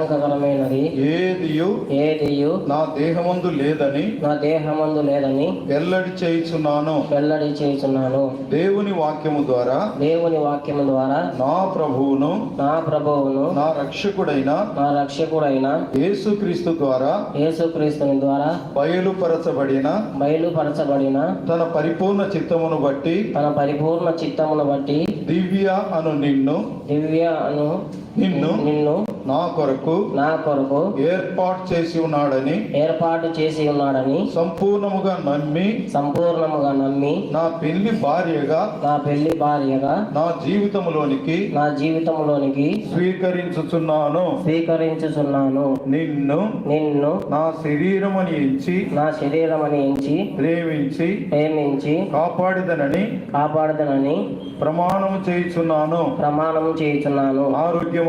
ఆటంకకరమైనది ఏదియు? ఏదియు? నా దేహమందు లేదని? నా దేహమందు లేదని వెల్లడి చేయుచున్నాను. వెల్లడి చేయుచున్నాను. దేవుని వాక్యము ద్వారా దేవుని వాక్యము ద్వారా నా ప్రభువును నా ప్రభువును నా రక్షకుడైన నా రక్షకుడైన యేసుక్రీస్తు ద్వారా యేసుక్రీస్తుని ద్వారా బయలుపరచబడిన బయలుపరచబడిన తన పరిపూర్ణ చిత్తమును బట్టి తన పరిపూర్ణ చిత్తమును బట్టి దివ్య అను నిన్ను దివ్య అను నిన్ను నిన్ను నా కొరకు నా కొరకు ఏర్పాటు చేసి ఉన్నాడని ఏర్పాటు చేసి ఉన్నాడని సంపూర్ణముగా నమ్మి సంపూర్ణముగా నమ్మి నా పెళ్ళి భార్యగా నా పెళ్ళి భార్యగా నా జీవితంలోనికి నా జీవితంలోనికి స్వీకరించుచున్నాను. స్వీకరించుచున్నాను. నిన్ను నిన్ను నా శరీరమని ఎంచి నా శరీరమని ఎంచి ప్రేమించి ప్రేమించి కాపాడిదనని కాపాడదనని ప్రమాణము చేయుచున్నాను. ప్రమాణం చేయుచున్నాను.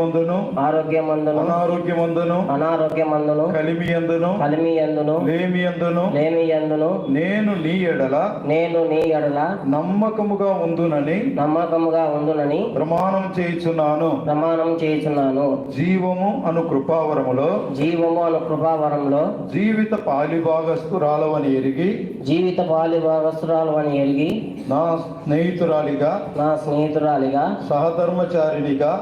ఆరోగ్యమందును ఆరోగ్యమందును అనారోగ్యమందును అనారోగ్యమందును కలిమి ఎందును కలిమి ఎందును లేమి ఎందును లేమి ఎందును నేను నీ ఎడల నేను నీ ఎడల నమ్మకముగా ఉందునని నమ్మకముగా ఉండునని ప్రమాణం చేయుచున్నాను. ప్రమాణం చేయుచున్నాను. జీవము అను కృపావరములో జీవము అను కృపావరంలో జీవిత పాలిభాగస్తురాలవని ఎరిగి జీవిత పాలి భాగస్తురాలు అని ఎరిగి నా స్నేహితురాలిగా నా స్నేహితురాలిగా సహధర్మచారినిగా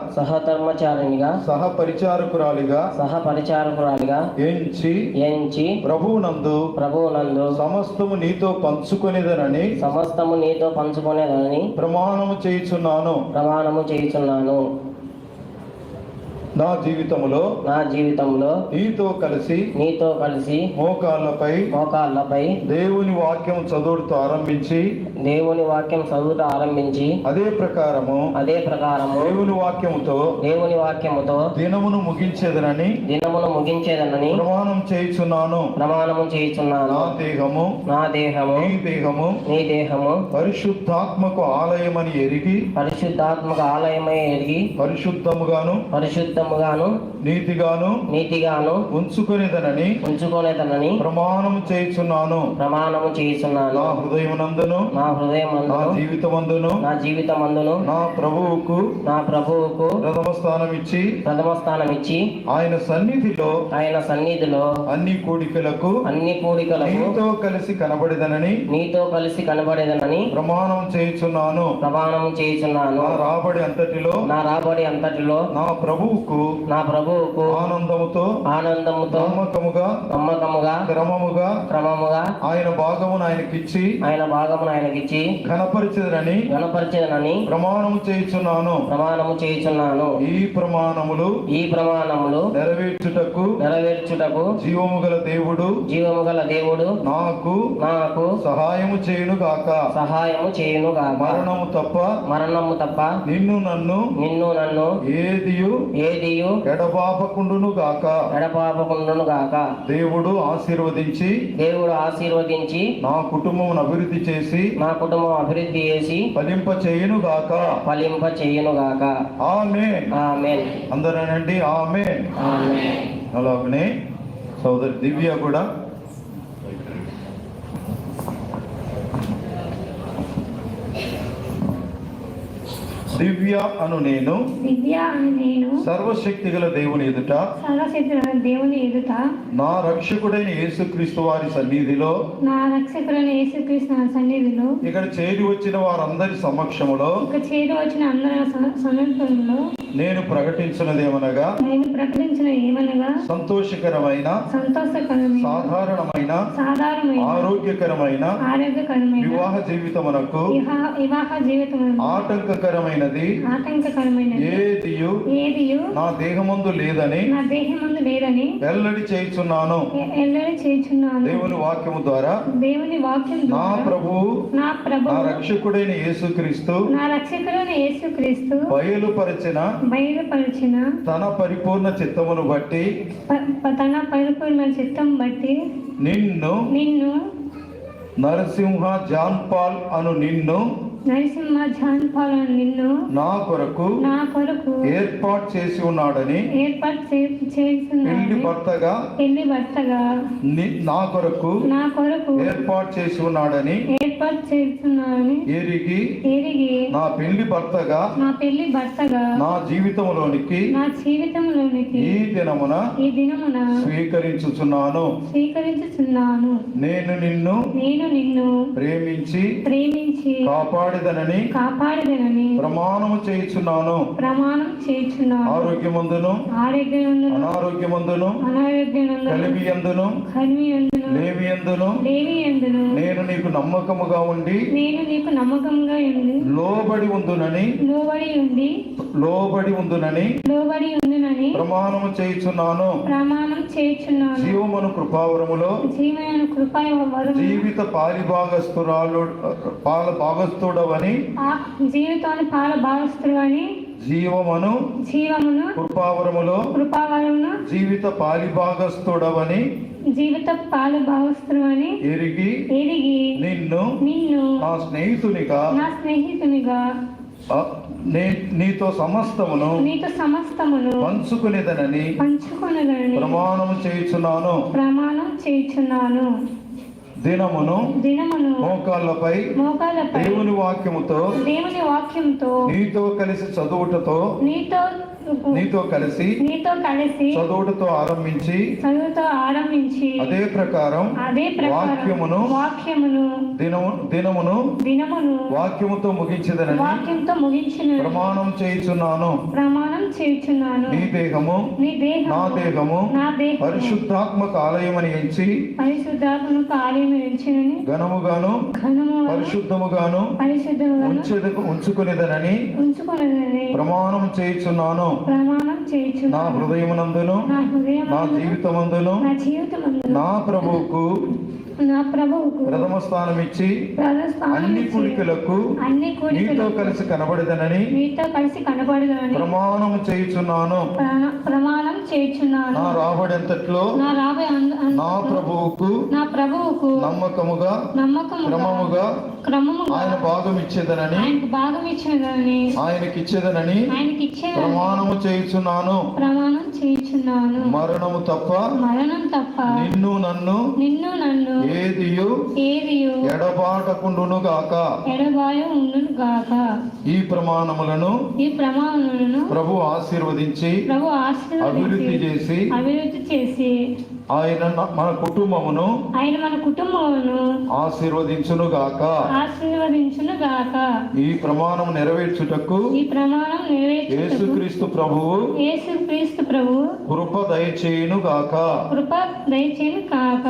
సహధర్మచారినిగా సహపరిచారకురాలిగా సహపరిచారకురాలిగా ఎంచి ఎంచి ప్రభువునందు ప్రభువునందు సమస్తము నీతో పంచుకొనిదనని సమస్తము నీతో పంచుకునేదని ప్రమాణము చేయుచున్నాను. ప్రమాణము చేయుచున్నాను. నా జీవితములో నా జీవితంలో నీతో కలిసి నీతో కలిసి మోకాళ్ళపై మోకాళ్ళపై దేవుని వాక్యం చదువుతూ ఆరంభించి దేవుని వాక్యం చదువుట ఆరంభించి అదే ప్రకారము అదే ప్రకారము దేవుని వాక్యముతో దేవుని వాక్యముతో దినమును ముగించేదనని దినమును ముగించేదనని ప్రమాణం చేయుచున్నాను. ప్రమాణము చేయుచున్నాను. నా దేహము నా దేహము నీ దేహము నీ దేహము పరిశుద్ధాత్మకు ఆలయమని ఎరిగి పరిశుద్ధాత్మక ఆలయమై ఎరిగి పరిశుద్ధముగాను పరిశుద్ధముగాను నీతిగాను నీతిగాను ఉంచుకునేదనని ఉంచుకునేదనని ప్రమాణం చేయుచున్నాను. ప్రమాణము చేయుచున్నాను. నా హృదయమునందును నా హృదయం నా జీవితమందును నా జీవితమందును నా ప్రభువుకు నా ప్రభువుకు ప్రథమ స్థానం ఇచ్చి ప్రథమ స్థానం ఇచ్చి ఆయన సన్నిధిలో ఆయన సన్నిధిలో అన్ని కూడికలకు అన్ని కూడికలకు నీతో కలిసి కనబడిదనని నీతో కలిసి కనబడేదనని ప్రమాణం చేయుచున్నాను. ప్రమాణం చేయుచున్నాను. నా రాబడి అంతటిలో నా రాబడి అంతటిలో నా ప్రభువుకు నా ప్రభువుకు ఆనందముతో ఆనందముతో నమ్మకముగా నమ్మకముగా క్రమముగా క్రమముగా ఆయన భాగమును ఆయనకిచ్చి ఆయన భాగమును ఆయనకిచ్చి ఘనపరిచదనని గణపరిచేదనని ప్రమాణము చేయుచున్నాను. ప్రమాణము చేయుచున్నాను. ఈ ప్రమాణములు ఈ ప్రమాణములు నెరవేర్చుటకు నెరవేర్చుటకు జీవము గల దేవుడు జీవము గల దేవుడు నాకు నాకు సహాయము చేయును గాక. సహాయము చేయును గాక. మరణము తప్ప మరణము తప్ప నిన్ను నన్ను నిన్ను నన్ను ఏదియు ఏదియు ఎడబాపకుండును గాక ఎడపాపకుండును గాక దేవుడు ఆశీర్వదించి దేవుడు ఆశీర్వదించి నా కుటుంబం అభివృద్ధి చేసి నా కుటుంబం అభివృద్ధి చేసి ఫలింప చేయును గాక ఫలింప చెయ్యును గాక ఆమె ఆమె అందరనండి ఆమె అలాగనే సోదరి దివ్య కూడా దివ్య అను నేను. దివ్య అని నేను. సర్వశక్తి గల దేవుని ఎదుట. సర్వశక్తులైన దేవుని ఎదుట. నా రక్షకుడైన యేసుక్రీస్తు వారి సన్నిధిలో. నా రక్షకులైన యేసుక్రీస్తు నా సన్నిధిలో. ఇక్కడ చేరి వచ్చిన వారందరి సమక్షములో. ఇక చేరి వచ్చిన అందరి స- సమర్పణలో నేను ప్రకటించినదేమనగా నేను ప్రకటించిన ఏమనగా. సంతోషకరమైన. సంతోషకరమైన. సాధారణమైన. సాధారణమైన. ఆరోగ్యకరమైన. ఆరోగ్యకరమైన. వివాహ జీవితమునకు. వివాహ వివాహ జీవితం ఏదియు? ఏదియు? నా దేహమందు లేదని. నా దేహమందు లేదని. వెల్లడి చేయుచున్నాను. ఎల్లడి చేయుచున్నాను. దేవుని వాక్యము ద్వారా. దేవుని వాక్యం నా ప్రభువు నా ప్రభు. నా రక్షకుడైన యేసుక్రీస్తు. నా రక్షకుడైన యేసుక్రీస్తు. బయలుపరిచిన. బయలుపరిచిన. తన పరిపూర్ణ చిత్తమును బట్టి. తన పరిపూర్ణ చిత్తం బట్టి. నిన్ను. నిన్ను. నరసింహ జాన్ పాల్ అను నిన్ను. నరసింహ జాన్ పాల్ నిన్ను నా కొరకు నా కొరకు ఏర్పాటు చేసి ఉన్నాడని ఏర్పాటు చే- పెళ్ళి చేస్తున్నాను భర్తగా పెళ్ళి భర్తగా ని- కొరకు నా కొరకు ఏర్పాటు చేసి ఉన్నాడని ఏర్పాటు చేస్తున్నానని ఎరిగి ఎరిగి నా పెళ్ళి భర్తగా నా పెళ్ళి భర్తగా నా జీవితంలోనికి నా జీవితంలోనికి ఈ దినమున ఈ దినమున స్వీకరించుచున్నాను. స్వీకరించుచున్నాను. నేను నిన్ను నేను నిన్ను ప్రేమించి ప్రేమించి కాపాడిదనని కాపాడదనని ప్రమాణము చేయుచున్నాను. ప్రమాణం చేయుచున్నాను. ఆరోగ్యమందును ఆరోగ్యనందును అనారోగ్యమందును అనారోగ్యనందును కలిమియందును కర్మియందును లేమియందును లేవియందును నేను నీకు నమ్మకముగా ఉండి నేను నీకు నమ్మకంగా ఉండి లోబడి ఉందునని లోబడి ఉండి లోబడి ఉందునని లోబడి ప్రమాణము చేయుచున్నాను. ప్రమాణం చేయుచున్నాను. జీవమును కృపావరములో జీవన కృప వరం జీవిత పాలిభాగస్తురాలు పాల భాగస్థుడవని ఆ జీవితాన్ని పాల భావిస్తుడు అని జీవమును జీవమును కృపావరములో కృపావరమును జీవిత పాలిభాగస్థుడవని జీవిత పాల భావిస్తుడు అని ఎరిగి ఎరిగి నిన్ను నిన్ను నా స్నేహితునిగా నా స్నేహితునిగా నీతో సమస్తమును నీతో సమస్తమును పంచుకునేదనని పంచుకొనగలని ప్రమాణము చేయుచున్నాను. ప్రమాణం చేయుచున్నాను. దినమును దినమును మోకాళ్ళపై మోకాలపై దేవుని వాక్యముతో దేవుని వాక్యంతో నీతో కలిసి చదువుటతో నీతో నీతో కలిసి నీతో కలిసి చదువుటతో ఆరంభించి చదువుతో ఆరంభించి అదే ప్రకారం అదే ప్రకారం వాక్యమును వాక్యమును దినము దినమును దినమును వాక్యముతో ముగించదనని వాక్యంతో ముగించిన ప్రమాణం చేయుచున్నాను. ప్రమాణం చేయుచున్నాను. నీ దేహము నీ దేహం నా దేహము నా దేహం పరిశుద్ధాత్మక ఆలయమని ఎంచి పరిశుద్ధాత్మను కార్యం ఎంచినని ఘనముగాను ఘనము పరిశుద్ధముగాను పరిశుద్ధముగా ఉంచదు ఉంచుకునేదనని ఉంచుకున్నదని ప్రమాణం చేయుచున్నాను. ప్రమాణం నా హృదయమునందును నా జీవితమందును నా జీవితం నా ప్రభువుకు నా ప్రభువుకు ప్రథమ స్థానం ఇచ్చి అన్ని కుడికలకు అన్ని కోరికలు కలిసి కనబడదనని మీతో కలిసి కనబడదని ప్రమాణం చేయుచున్నాను. ప్ర- ప్రమాణం చేయుచున్నాను. నా రాబడెంతట్లో నా అంద- నా ప్రభువుకు నా ప్రభువుకు నమ్మకముగా నమ్మకముగా క్రమముగా క్రమముగా ఆయన భాగం ఇచ్చేదనని ఆయనకు భాగం ఇచ్చినదని ఆయనకిచ్చేదనని ఆయనకి ఇచ్చే ప్రమాణము చేయుచున్నాను. ప్రమాణం చేయుచున్నాను మరణము తప్ప మరణం తప్ప నిన్ను నన్ను నిన్ను నన్ను ఏదియు ఏదియు ఎడబాటకుండును గాక ఎడబాయ ఉండును గాక ఈ ప్రమాణములను ఈ ప్రమాణములను ప్రభు ఆశీర్వదించి ప్రభు అభివృద్ధి చేసి అభివృద్ధి చేసి ఆయన మన కుటుంబమును ఆయన మన కుటుంబమును ఆశీర్వదించును గాక ఆశీర్వదించును గాక ఈ ప్రమాణం నెరవేర్చుటకు ఈ ప్రమాణం నెరవేర్చుటకు యేసుక్రీస్తు ప్రభువు యేసు క్రీస్తు ప్రభు కృప దయచేయును గాక కృప దయచేయును కాక